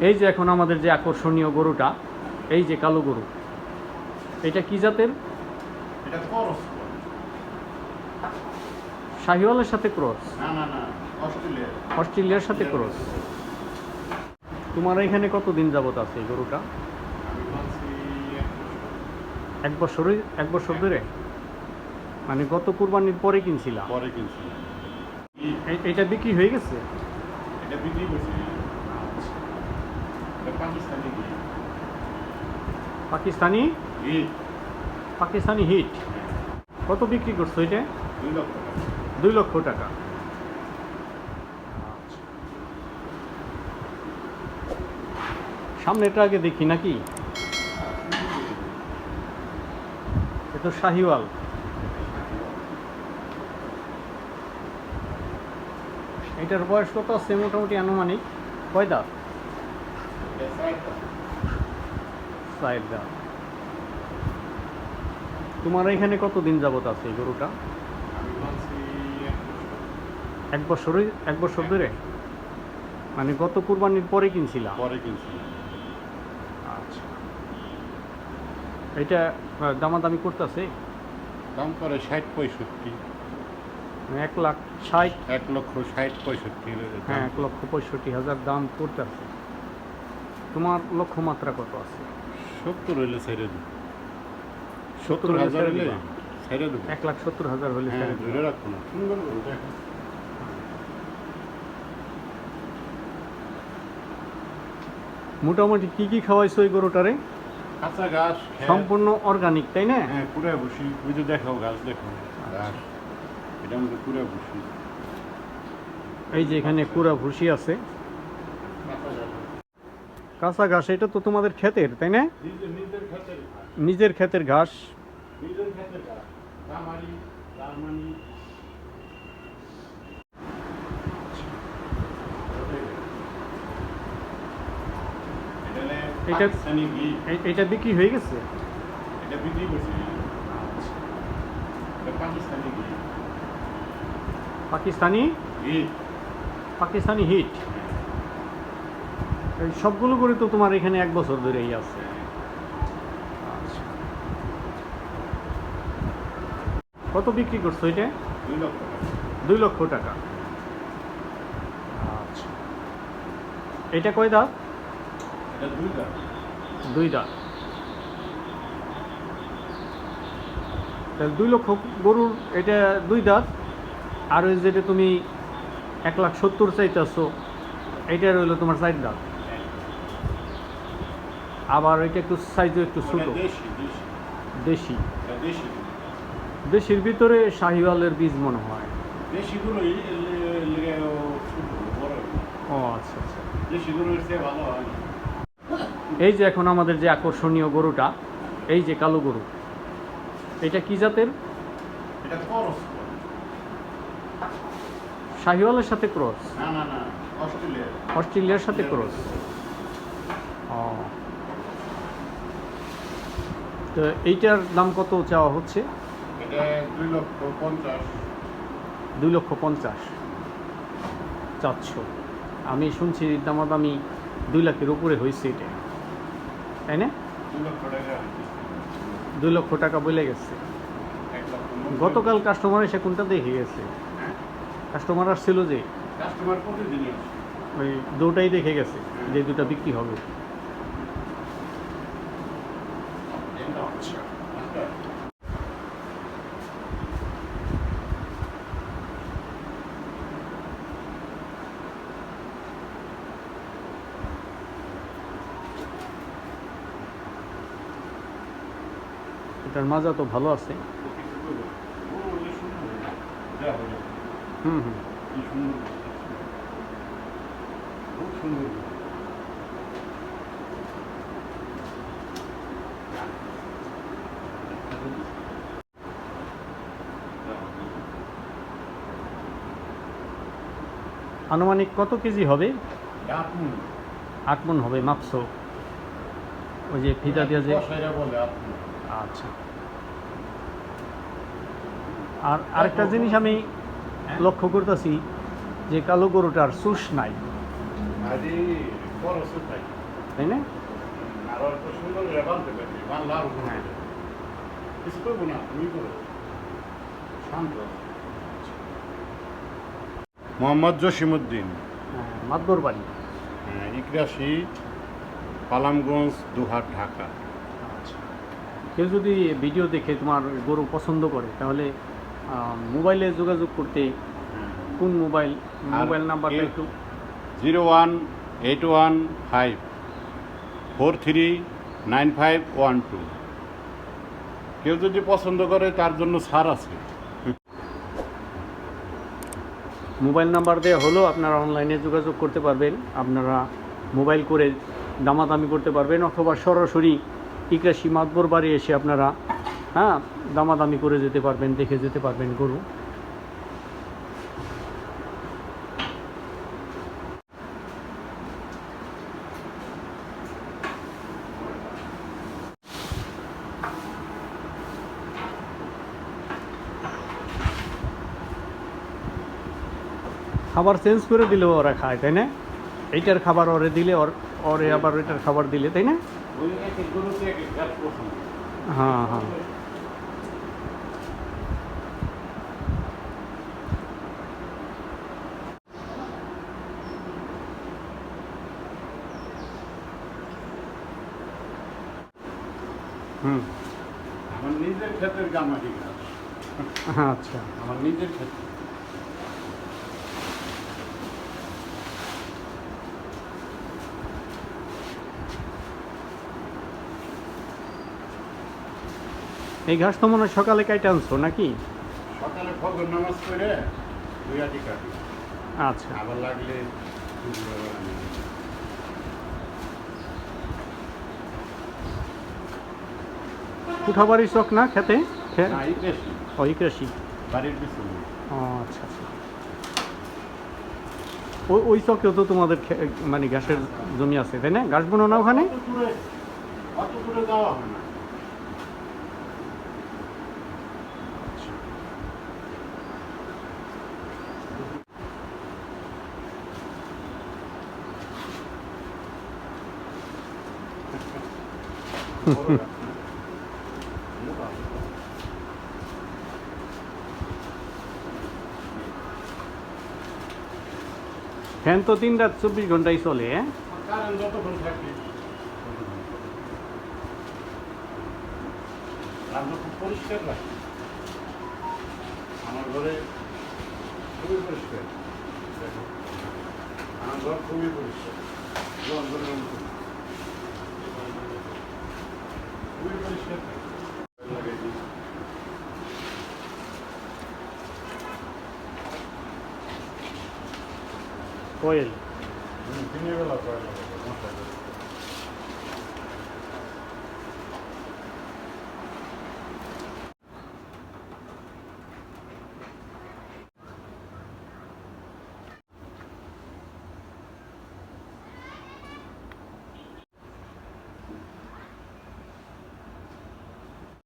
এই যে এখন আমাদের যে আকর্ষণীয় গরুটা এই যে কালো গরু এটা কি জাতের? শাহিওয়ালের সাথে ক্রস? অস্ট্রেলিয়ার। সাথে ক্রস। তোমার এখানে কতদিন যাবত আছে এই গরুটা? এক বছরই এক বছর ধরে? মানে গত কুরবানির পরে কিনছিলা? পরে কিনছিলাম। এটা বিক্রি হয়ে গেছে? এটা বিক্রি করছি পাকিস্তানি পাকিস্তানি? ঈদ পাকিস্তানি হিট কত বিক্রি করছ এটা? দুই লক্ষ টাকা। সামনেটা আগে দেখি নাকি? এ তো শাহিওয়াল। এটার বয়স কত আছে? মোটামুটি আনুমানিক। কয় দাঁত? সাইড তোমার এখানে কতদিন যাবত আছে এই গরুটা? এক বছরই এক বছর ধরে? মানে গত কুরবানির পরে কিনছিলা? পরে কিনছিলাম। আচ্ছা। এটা দামাদামি করতেছে? দাম করে ষাট পঁয়ষট্টি। এক লাখ ষাট? এক লক্ষ ষাট পঁয়ষট্টি হ্যাঁ এক লক্ষ পঁয়ষট্টি হাজার দাম করতেছে তোমার লক্ষ্যমাত্রা কত আছে? সত্তর হইলে ছেড়ে দেবো। সত্তর হাজার হইলে ছেড়ে দেবো। এক লাখ সত্তর হাজার হলে হ্যাঁ ধরে রাখব না। সুন্দর মোটামুটি কি কি খাওয়াইছো এই গরুটারে? কাঁচা ঘাস সম্পূর্ণ অর্গানিক তাই না? হ্যাঁ পুরা বসি ওই যে দেখাও গাছ দেখো। ঘাস। এটা আমাদের পুরা বসি এই যে এখানে পুরা ভুসি আছে। কাঁচা ঘাস এটা তো তোমাদের ক্ষেতের তাই না? নিজের ক্ষেতের ঘাস। এটা- এটা বিক্রি হয়ে গেছে? এটা বিক্রি করছি। পাকিস্তানি পাকিস্তানি? পাকিস্তানি হিট। সবগুলো করে তো তোমার এখানে এক বছর ধরেই আছে। কত বিক্রি করছ এটা? দুই লক্ষ টাকা। আচ্ছা। এটা কয় দাঁত? দুই দুই দাঁত। তাহলে দুই লক্ষ গরুর এটা দুই দাঁত। আর ওই যেটা তুমি এক লাখ সত্তর চাইতেছো এটা রইল তোমার চার দাঁত। আবার এটা একটু সাইজও একটু ছোট। দেশি এটা দেশি। দেশির ভিতরে শাহিওয়ালের বীজ মনে হয়। ও আচ্ছা আচ্ছা। হয়। এই যে এখন আমাদের যে আকর্ষণীয় গরুটা এই যে কালো গরু এটা কি জাতের? শাহিওয়ালের সাথে ক্রস? অস্ট্রেলিয়ার। সাথে ক্রস। ও। তো এইটার দাম কত চাওয়া হচ্ছে? দুই লক্ষ পঞ্চাশ। চাচ্ছ আমি শুনছি দামাদামি দুই লাখের উপরে হয়েছে এটা। তাই না? দুই লক্ষ টাকা বলে গেছে। গতকাল কাস্টমার এসে কোনটা দেখে গেছে? কাস্টমার আসছিল যে? কাস্টমার ওই দুটাই দেখে গেছে যে দুটা বিক্রি হবে। আচ্ছা। এটার মাজা তো ভালো আছে। হুম হুম। সুন্দর। আনুমানিক কত কেজি হবে? আপনি আট মন হবে মাপসো। ওই যে ফিতা দিয়ে যে আচ্ছা। আর আরেকটা জিনিস আমি লক্ষ্য করতেছি যে কালো গরুটার সুস নাই। তাই না? হ্যাঁ। হবে। কিছু করব না তুমি করো শান্ত মোহাম্মদ জসিমুদ্দিন হ্যাঁ, বাড়ি। হ্যাঁ, ইকরাশি পালামগঞ্জ দুহাট ঢাকা। আচ্ছা। কেউ যদি ভিডিও দেখে তোমার গরু পছন্দ করে তাহলে মোবাইলে যোগাযোগ করতে কোন মোবাইল মোবাইল নাম্বারটা কেউ- একটু? Zero one eight one five four three nine five one two. কেউ যদি পছন্দ করে তার জন্য ছাড় আছে। মোবাইল নাম্বার দেওয়া হলেও আপনারা অনলাইনে যোগাযোগ করতে পারবেন। আপনারা মোবাইল করে দামাদামি করতে পারবেন অথবা সরাসরি ইকরাশি মাতবর বাড়ি এসে আপনারা হ্যাঁ দামাদামি করে যেতে পারবেন, দেখে যেতে পারবেন গরু। খাবার চেঞ্জ করে দিলেও ওরা খায় তাই না? এইটার খাবার ওরে দিলে ওর ওরে আবার এটার খাবার দিলে তাই না? হ্যাঁ হ্যাঁ। হুম। আমার নিজের ক্ষেতের গামাটি গাছ আচ্ছা। আমার নিজের ক্ষেত্রে। এই ঘাস তো মনে হয় সকালে কাইটে আনছো নাকি? সকালে ফজর নামাজ করে দুই আটি কাটি আচ্ছা। আবার লাগলে আনি। চক না খেতে? খে- না, এই বেশি ও ইকরাশি বাড়ির পিছনে। ও আচ্ছা আচ্ছা। ওই ওই চকেও তো তোমাদের মানে ঘাসের জমি আছে তাই না? ঘাস বোনো না ওখানে? অত দূরে যাওয়া হয় না। ফ্যান তো তিন রাত চব্বিশ ঘন্টাই চলে হ্যাঁ? পরিষ্কার আমার ঘরে খুবই পরিষ্কার। আমার ঘর খুবই পরিষ্কার জল জলের মতো না। খুবই পরিষ্কার থাকে। লাগাই দিই। কোয়েল দিনের বেলা কয়লা।